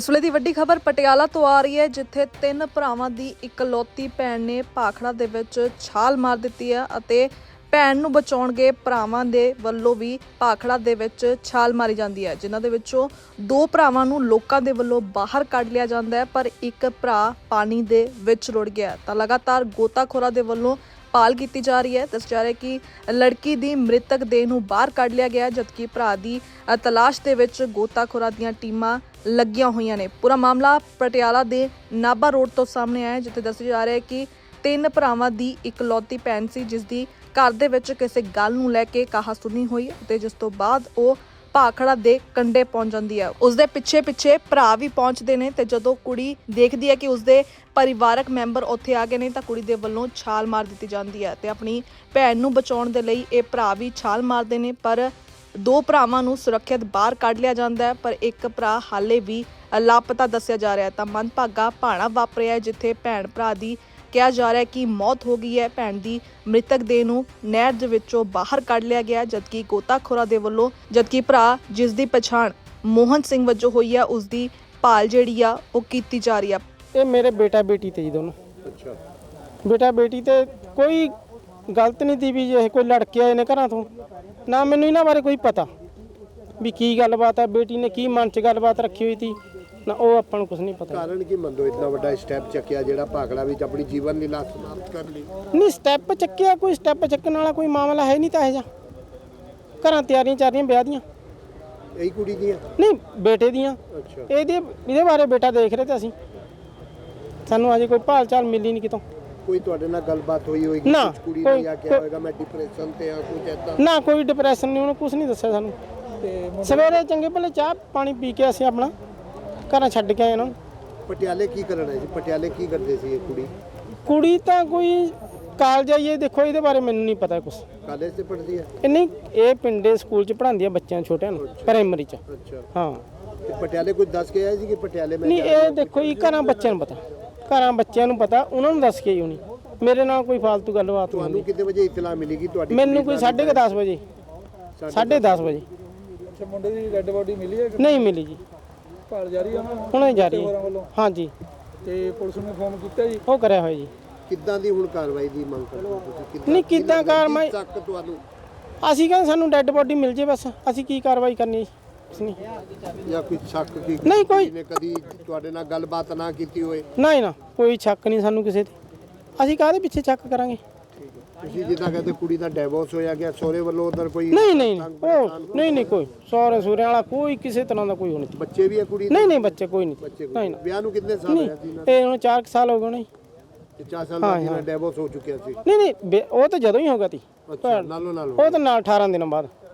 ਇਸ ਵੇਲੇ ਦੀ ਵੱਡੀ ਖਬਰ ਪਟਿਆਲਾ ਤੋਂ ਆ ਰਹੀ ਹੈ, ਜਿੱਥੇ ਤਿੰਨ ਭਰਾਵਾਂ ਦੀ ਇਕਲੌਤੀ ਭੈਣ ਨੇ ਭਾਖੜਾ ਦੇ ਵਿੱਚ ਛਾਲ ਮਾਰ ਦਿੱਤੀ ਹੈ ਅਤੇ ਭੈਣ ਨੂੰ ਬਚਾਉਣ ਗਏ ਭਰਾਵਾਂ ਦੇ ਵੱਲੋਂ ਵੀ ਭਾਖੜਾ ਦੇ ਵਿੱਚ ਛਾਲ ਮਾਰੀ ਜਾਂਦੀ ਹੈ, ਜਿਨ੍ਹਾਂ ਦੇ ਵਿੱਚੋਂ ਦੋ ਭਰਾਵਾਂ ਨੂੰ ਲੋਕਾਂ ਦੇ ਵੱਲੋਂ ਬਾਹਰ ਕੱਢ ਲਿਆ ਜਾਂਦਾ ਹੈ, ਪਰ ਇੱਕ ਭਰਾ ਪਾਣੀ ਦੇ ਵਿੱਚ ਰੁੜ ਗਿਆ ਤਾਂ ਲਗਾਤਾਰ ਗੋਤਾਖੋਰਾਂ ਦੇ ਵੱਲੋਂ ਪਾਲ ਕੀਤੀ ਜਾ ਰਹੀ ਹੈ। ਦੱਸਿਆ ਜਾ ਰਿਹਾ ਕਿ ਲੜਕੀ ਦੀ ਮ੍ਰਿਤਕ ਦੇਹ ਨੂੰ ਬਾਹਰ ਕੱਢ ਲਿਆ ਗਿਆ ਜਦਕਿ ਭਰਾ ਦੀ ਤਲਾਸ਼ ਦੇ ਵਿੱਚ ਗੋਤਾਖੋਰਾਂ ਦੀਆਂ ਟੀਮਾਂ ਲੱਗੀਆਂ ਹੋਈਆਂ ਨੇ। ਪੂਰਾ ਮਾਮਲਾ ਪਟਿਆਲਾ ਦੇ ਨਾਭਾ ਰੋਡ ਤੋਂ ਸਾਹਮਣੇ ਆਇਆ ਹੈ, ਜਿੱਥੇ ਦੱਸਿਆ ਜਾ ਰਿਹਾ ਹੈ ਕਿ ਤਿੰਨ ਭਰਾਵਾਂ ਦੀ ਇਕਲੌਤੀ ਭੈਣ ਸੀ ਜਿਸ ਦੀ ਘਰ ਦੇ ਵਿੱਚ ਕਿਸੇ ਗੱਲ ਨੂੰ ਲੈ ਕੇ ਕਹਾ ਸੁਣੀ ਹੋਈ ਤੇ ਜਿਸ ਤੋਂ ਬਾਅਦ ਉਹ ਭਾਖੜਾ ਦੇ ਕੰਡੇ ਪਹੁੰਚ ਜਾਂਦੀ ਹੈ। ਉਸ ਦੇ ਪਿੱਛੇ ਪਿੱਛੇ ਭਰਾ ਵੀ ਪਹੁੰਚਦੇ ਨੇ ਤੇ ਜਦੋਂ ਕੁੜੀ ਦੇਖਦੀ ਹੈ ਕਿ ਉਸ ਦੇ ਪਰਿਵਾਰਕ ਮੈਂਬਰ ਉੱਥੇ ਆ ਗਏ ਨੇ ਤਾਂ ਕੁੜੀ ਦੇ ਵੱਲੋਂ ਛਾਲ ਮਾਰ ਦਿੱਤੀ ਜਾਂਦੀ ਹੈ ਤੇ ਆਪਣੀ ਭੈਣ ਨੂੰ ਬਚਾਉਣ ਦੇ ਲਈ ਇਹ ਭਰਾ ਵੀ ਛਾਲ ਮਾਰਦੇ ਨੇ ਪਰ ਦੋ ਭਰਾਵਾਂ ਨੂੰ ਸੁਰੱਖਿਅਤ ਬਾਹਰ ਕੱਢ ਲਿਆ ਜਾਂਦਾ ਹੈ ਪਰ ਇੱਕ ਭਰਾ ਹਾਲੇ ਵੀ ਲਾਪਤਾ ਦੱਸਿਆ ਜਾ ਰਿਹਾ ਹੈ। ਤਾਂ ਮੰਦਭਾਗਾ ਭਾਣਾ ਵਾਪਰਿਆ ਹੈ ਜਿੱਥੇ ਭੈਣ ਭਰਾ ਦੀ ਕਿਹਾ ਜਾ ਰਿਹਾ ਹੈ ਕਿ ਮੌਤ ਹੋ ਗਈ ਹੈ। ਭੈਣ ਦੀ ਮ੍ਰਿਤਕ ਦੇਹ ਨੂੰ ਨਹਿਰ ਦੇ ਵਿੱਚੋਂ ਬਾਹਰ ਕੱਢ ਲਿਆ ਗਿਆ ਜਦਕਿ ਗੋਤਾਖੋਰਾਂ ਦੇ ਵੱਲੋਂ ਜਦਕਿ ਭਰਾ ਜਿਸ ਦੀ ਪਛਾਣ ਮੋਹਨ ਸਿੰਘ ਵਜੋਂ ਹੋਈ ਹੈ ਉਸ ਦੀ ਭਾਲ ਜਿਹੜੀ ਆ ਉਹ ਕੀਤੀ ਜਾ ਰਹੀ ਆ ਇਹ ਮੇਰੇ ਬੇਟਾ ਬੇਟੀ ਤੇ ਜੀ ਦੋਨੋਂ। ਅੱਛਾ। ਬੇਟਾ ਬੇਟੀ ਤੇ ਕੋਈ ਗਲਤ ਨਹੀਂ ਦੀ ਵੀ ਜੇ ਕੋਈ ਲੜਕੇ ਆਏ ਨੇ ਘਰਾਂ ਤੋਂ। ਨਾ ਮੈਨੂੰ ਇਹਨਾਂ ਬਾਰੇ ਕੋਈ ਪਤਾ ਵੀ ਕੀ ਗੱਲਬਾਤ ਹੈ ਬੇਟੀ ਨੇ ਕੀ ਮਨ 'ਚ ਗੱਲਬਾਤ ਰੱਖੀ ਹੋਈ ਸੀ ਨਾ ਉਹ ਆਪਾਂ ਨੂੰ ਕੁਝ ਨਹੀਂ ਪਤਾ। ਕਾਰਨ ਕੀ ਮੰਨੋ ਇਤਨਾ ਵੱਡਾ ਸਟੈਪ ਚੱਕਿਆ ਜਿਹੜਾ ਭਾਗੜਾ ਵਿੱਚ ਆਪਣੀ ਜੀਵਨ ਲੀਲਾ ਸਮਾਪਤ ਕਰ ਲਈ। ਨਹੀਂ ਸਟੈਪ ਚੱਕਿਆ ਕੋਈ ਸਟੈਪ ਚੱਕਣ ਵਾਲਾ ਕੋਈ ਮਾਮਲਾ ਹੈ ਨਹੀਂ ਤਾਂ ਇਹ ਜਾ ਘਰਾਂ ਤਿਆਰੀਆਂ ਚੱਲ ਰਹੀਆਂ ਵਿਆਹ ਦੀਆਂ। ਇਹੀ ਕੁੜੀ ਦੀਆਂ? ਨਹੀਂ ਬੇਟੇ ਦੀਆਂ। ਅੱਛਾ। ਇਹਦੇ ਇਹਦੇ ਬਾਰੇ ਬੇਟਾ ਦੇਖ ਰਹੇ ਤੇ ਅਸੀਂ। ਸਾਨੂੰ ਅਜੇ ਕੋਈ ਭਾਲ ਚਾਲ ਮਿਲੀ ਨਹੀਂ ਕਿਤੋਂ। ਕੋਈ ਤੁਹਾਡੇ ਨਾਲ ਗੱਲਬਾਤ ਹੋਈ ਹੋਏਗੀ? ਨਾ, ਕੁਝ ਕੁੜੀ ਨੇ ਕੋਈ- ਆ ਕਿਹਾ ਹੋਏਗਾ ਮੈਂ ਡਿਪਰੈਸ਼ਨ ਤੇ ਆ ਕੁਝ ਏਦਾਂ? ਨਾ ਕੋਈ ਡਿਪਰੈਸ਼ਨ ਨਹੀਂ ਉਹਨੇ ਕੁਝ ਨਹੀਂ ਦੱਸਿਆ ਸਾਨੂੰ। ਸਵੇਰੇ ਚੰਗੇ ਭਲੇ ਚਾਹ ਪਾਣੀ ਪੀ ਕੇ ਅਸੀਂ ਆਪਣਾ ਘਰਾਂ ਛੱਡ ਕੇ ਆਏ ਇਹਨਾਂ ਨੂੰ। ਪਟਿਆਲੇ ਕੀ ਕਰਨਾ ਹੈ ਜੀ ਪਟਿਆਲੇ ਕੀ ਕਰਦੇ ਸੀ ਇਹ ਕੁੜੀ? ਕੁੜੀ ਤਾਂ ਕੋਈ ਕਾਲਜ ਆਈਏ ਦੇਖੋ ਇਹਦੇ ਬਾਰੇ ਮੈਨੂੰ ਨਹੀਂ ਪਤਾ ਕੁਝ ਕਾਲਜ ਤੇ ਪੜ੍ਹਦੀ ਹੈ? ਇਹ ਨਹੀਂ ਇਹ ਪਿੰਡੇ ਸਕੂਲ ਚ ਪੜ੍ਹਾਉਂਦੀ ਆ ਬੱਚਿਆਂ ਛੋਟਿਆਂ ਨੂੰ ਪ੍ਰਾਇਮਰੀ ਚ। ਅੱਛਾ। ਹਾਂ। ਤੇ ਪਟਿਆਲੇ ਕੁਝ ਦੱਸ ਕੇ ਆਇਆ ਸੀ ਕਿ ਪਟਿਆਲੇ ਮੈਂ ਨਹੀਂ ਇਹ ਦੇਖੋ ਜੀ ਘਰਾਂ ਬੱਚਿਆਂ ਨੂੰ ਪਤਾ। ਘਰਾਂ ਬੱਚਿਆਂ ਨੂੰ ਪਤਾ ਉਹਨਾਂ ਨੂੰ ਦੱਸ ਕੇ ਹੀ ਹੋਣੀ। ਮੇਰੇ ਨਾਲ ਕੋਈ ਫालतू ਗੱਲਬਾਤ ਨਹੀਂ ਤੁਹਾਨੂੰ ਕਿੰਨੇ ਵਜੇ ਇਤਲਾ ਮਿਲੇਗੀ ਤੁਹਾਡੀ? ਮੈਨੂੰ ਕੋਈ 10:30 ਵਜੇ 10:30 ਵਜੇ। ਅੱਛਾ ਮੁੰਡੇ ਦੀ ਡੈੱਡ ਬੋਡੀ ਮਿਲੀ ਹੈ ਕਿ? ਨਹੀਂ ਮਿਲੀ ਜੀ। ਭਾਲ ਜਾਰੀ ਆ ਹੁਣੇ ਜਾ ਰਹੀ ਹੋਰਾਂ ਹੈ ਵੱਲੋਂ? ਹਾਂਜੀ। ਤੇ ਪੁਲਿਸ ਨੂੰ ਫੋਨ ਕੀਤਾ ਜੀ? ਉਹ ਕਰਿਆ ਹੋਇਆ ਜੀ। ਕਿੱਦਾਂ ਦੀ ਹੁਣ ਕਾਰਵਾਈ ਦੀ ਮੰਗ ਕਰਦੇ ਹੋ ਤੁਸੀਂ? ਨਹੀਂ, ਕਿੱਦਾਂ ਕਾਰਵਾਈ- ਤੱਕ ਤੁਹਾਨੂੰ? ਅਸੀਂ ਕਹਿੰਦੇ ਸਾਨੂੰ ਡੈੱਡ ਬੋਡੀ ਮਿਲ ਜੇ ਬਸ ਅਸੀਂ ਕੀ ਕਾਰਵਾਈ ਕਰਨੀ ਹੈ ਨਹੀਂ। ਜਾਂ ਕੋਈ ਸ਼ੱਕ ਕੀ ਨਹੀਂ, ਕੋਈ- ਨੇ ਕਦੀ ਤੁਹਾਡੇ ਨਾਲ ਗੱਲਬਾਤ ਨਾ ਕੀਤੀ ਹੋਏ ਨਹੀਂ ਨਾ ਕੋਈ ਸ਼ੱਕ ਨਹੀਂ ਸਾਨੂੰ ਕਿਸੇ ਤੇ। ਅਸੀਂ ਕਾਹਦੇ ਪਿੱਛੇ ਸ਼ੱਕ ਕਰਾਂਗੇ? ਤੁਸੀਂ ਜਿੱਦਾਂ ਕਹਿੰਦੇ ਕੁੜੀ ਦਾ ਡਿਵੋਰਸ ਹੋਇਆ ਗਿਆ ਸਹੁਰੇ ਵੱਲੋਂ ਉਧਰ ਕੋਈ ਨਹੀਂ ਨਹੀਂ ਉਹ ਨਹੀਂ ਨਹੀਂ ਕੋਈ। ਸਹੁਰੇ ਸੂਰਿਆਂ ਵਾਲਾ ਕੋਈ ਕਿਸੇ ਤਰ੍ਹਾਂ ਦਾ ਕੋਈ ਹੋ ਨਹੀਂ। ਬੱਚੇ ਵੀ ਹੈ ਕੁੜੀ ਦੇ? ਨਹੀਂ ਨਹੀਂ ਬੱਚੇ ਕੋਈ ਨਹੀਂ। ਬੱਚੇ ਕੋਈ ਨਹੀਂ ਵਿਆਹ ਨੂੰ ਕਿੰਨੇ ਸਾਲ ਨਹੀਂ ਹੋਇਆ ਸੀ ਨਾ ਇਹ ਹੁਣ 4 ਸਾਲ ਹੋ ਗਏ ਨੇ 4 ਸਾਲ ਦਾ ਜਿਹਨਾਂ ਡਿਵੋਰਸ ਹੋ। ਚੁੱਕਿਆ ਸੀ? ਨਹੀਂ ਨਹੀਂ ਬੇ- ਉਹ ਤਾਂ ਜਦੋਂ ਹੀ ਹੋ ਗਿਆ ਤੀ ਅੱਛਾ ਨਾਲੋਂ ਨਾਲ ਉਹ ਤਾਂ ਨਾਲ 18 ਦਿਨਾਂ ਬਾਅਦ।